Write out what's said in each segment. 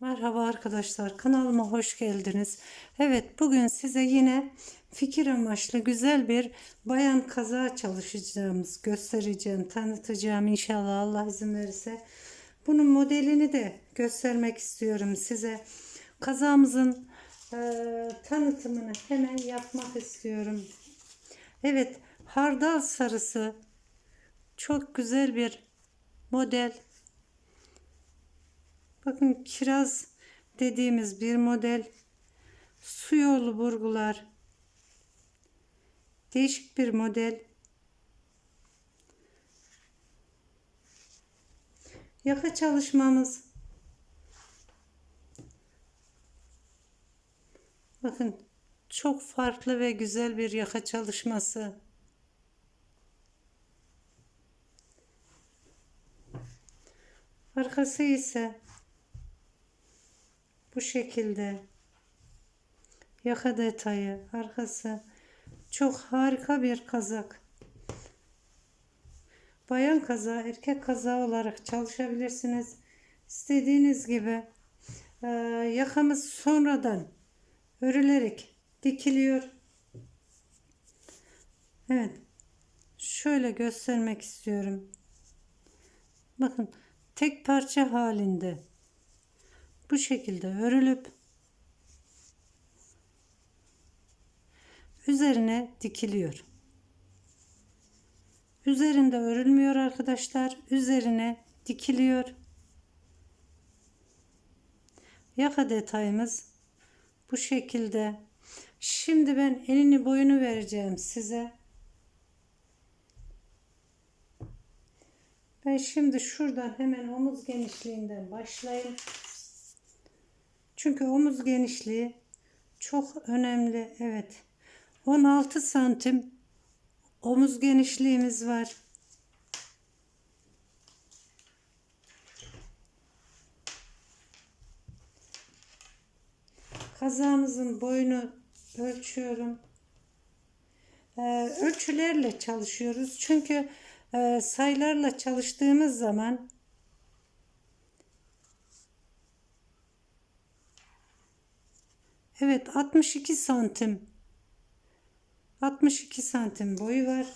Merhaba arkadaşlar kanalıma hoş geldiniz. Evet bugün size yine fikir amaçlı güzel bir bayan kaza çalışacağımız göstereceğim tanıtacağım inşallah Allah izin verirse. Bunun modelini de göstermek istiyorum size. Kazamızın eee, tanıtımını hemen yapmak istiyorum. Evet hardal sarısı çok güzel bir model. Bakın kiraz dediğimiz bir model. Su yolu burgular. Değişik bir model. Yaka çalışmamız. Bakın çok farklı ve güzel bir yaka çalışması. Arkası ise bu şekilde. Yaka detayı arkası. Çok harika bir kazak. Bayan kaza erkek kaza olarak çalışabilirsiniz. İstediğiniz gibi Ee, yakamız sonradan örülerek dikiliyor. Evet şöyle göstermek istiyorum. Bakın tek parça halinde bu şekilde örülüp üzerine dikiliyor. Üzerinde örülmüyor arkadaşlar. Üzerine dikiliyor. Yaka detayımız bu şekilde. Şimdi ben elini boyunu vereceğim size. Ben şimdi şuradan hemen omuz genişliğinden başlayayım. Çünkü omuz genişliği çok önemli. Evet. 16 santim omuz genişliğimiz var. Kazağımızın boyunu ölçüyorum. Ee, ölçülerle çalışıyoruz. Çünkü e, sayılarla çalıştığımız zaman Evet 62 santim. 62 santim boyu var.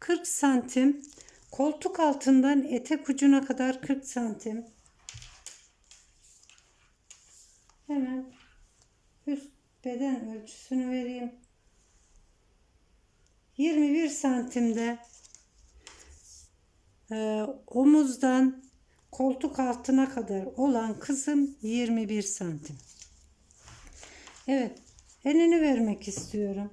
Kırk santim koltuk altından etek ucuna kadar 40 santim. Hemen üst beden ölçüsünü vereyim. 21 santimde e, omuzdan koltuk altına kadar olan kısım 21 santim. Evet, elini vermek istiyorum.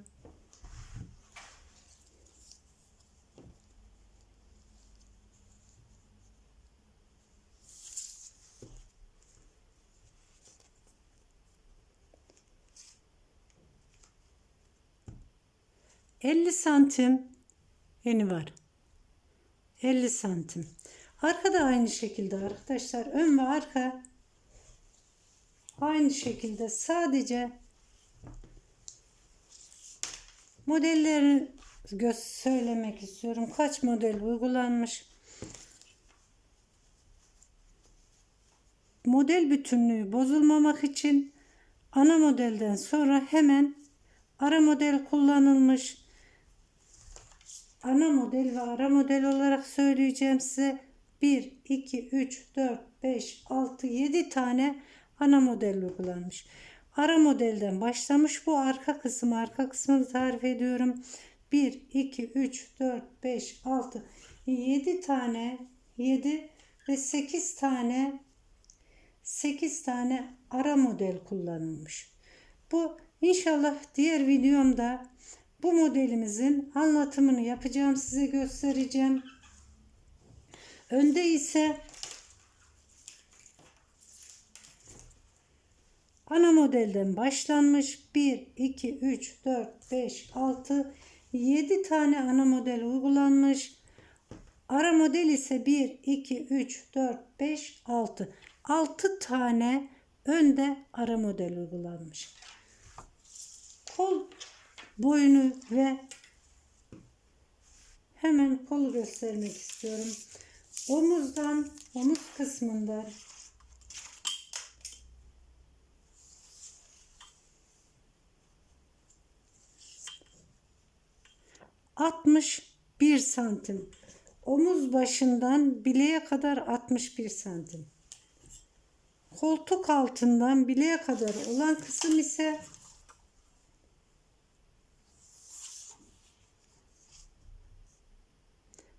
...50 santim eni var. 50 santim. Arka da aynı şekilde arkadaşlar. Ön ve arka aynı şekilde sadece modellerini göz söylemek istiyorum. Kaç model uygulanmış. Model bütünlüğü bozulmamak için ana modelden sonra hemen ara model kullanılmış ana model ve ara model olarak söyleyeceğim size 1, 2, 3, 4, 5, 6, 7 tane ana model uygulanmış. Ara modelden başlamış bu arka kısım arka kısmını tarif ediyorum. 1, 2, 3, 4, 5, 6, 7 tane 7 ve 8 tane 8 tane ara model kullanılmış. Bu inşallah diğer videomda bu modelimizin anlatımını yapacağım size göstereceğim. Önde ise ana modelden başlanmış 1 2 3 4 5 6 7 tane ana model uygulanmış. Ara model ise 1 2 3 4 5 6 6 tane önde ara model uygulanmış. Kol boynu ve hemen kolu göstermek istiyorum. Omuzdan, omuz kısmından Altmış bir santim. Omuz başından bileğe kadar 61 santim. Koltuk altından bileğe kadar olan kısım ise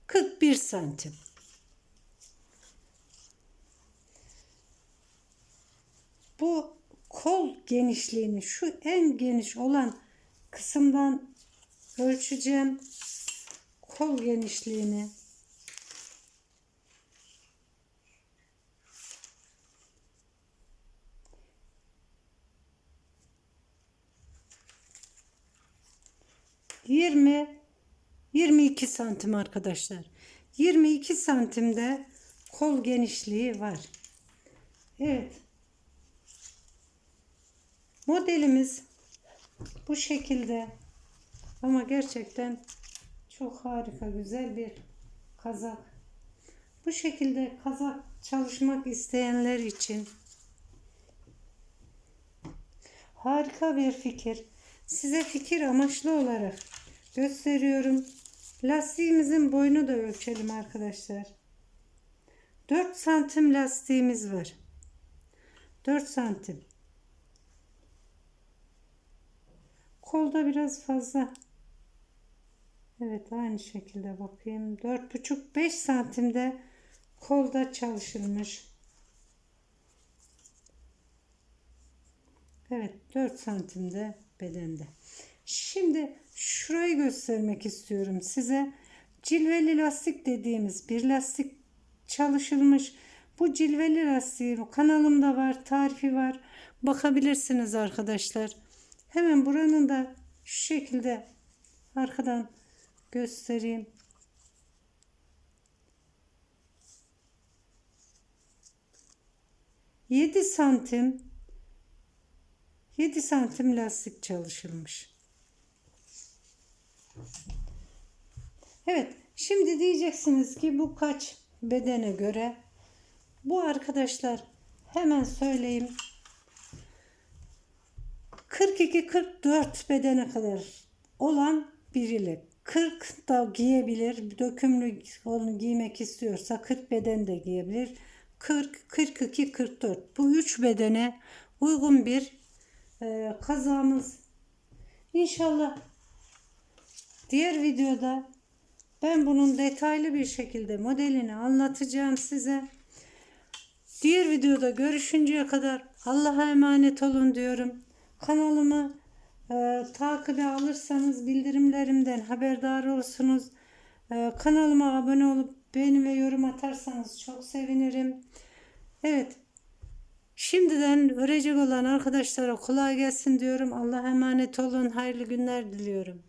kırk bir santim. Bu kol genişliğini şu en geniş olan kısımdan ölçeceğim. Kol genişliğini Yirmi 22 santim arkadaşlar. 22 santimde kol genişliği var. Evet. Modelimiz bu şekilde ama gerçekten çok harika güzel bir kazak. Bu şekilde kazak çalışmak isteyenler için harika bir fikir. Size fikir amaçlı olarak gösteriyorum. Lastiğimizin boyunu da ölçelim arkadaşlar. 4 santim lastiğimiz var. 4 santim. Kolda biraz fazla. Evet aynı şekilde bakayım. 4,5-5 santimde kolda çalışılmış. Evet 4 santimde bedende. Şimdi şurayı göstermek istiyorum size. Cilveli lastik dediğimiz bir lastik çalışılmış. Bu cilveli lastiği kanalımda var, tarifi var. Bakabilirsiniz arkadaşlar. Hemen buranın da şu şekilde arkadan göstereyim. Yedi santim 7 santim lastik çalışılmış. Evet, şimdi diyeceksiniz ki bu kaç bedene göre? Bu arkadaşlar hemen söyleyeyim. 42-44 bedene kadar olan biriyle 40 da giyebilir. Dökümlü onu giymek istiyorsa 40 beden de giyebilir. 40, 42, 44. Bu üç bedene uygun bir e, kazağımız. İnşallah diğer videoda ben bunun detaylı bir şekilde modelini anlatacağım size. Diğer videoda görüşünceye kadar Allah'a emanet olun diyorum. Kanalımı e, takibe alırsanız bildirimlerimden haberdar olursunuz. E, kanalıma abone olup beğeni ve yorum atarsanız çok sevinirim. Evet. Şimdiden örecek olan arkadaşlara kolay gelsin diyorum. Allah'a emanet olun. Hayırlı günler diliyorum.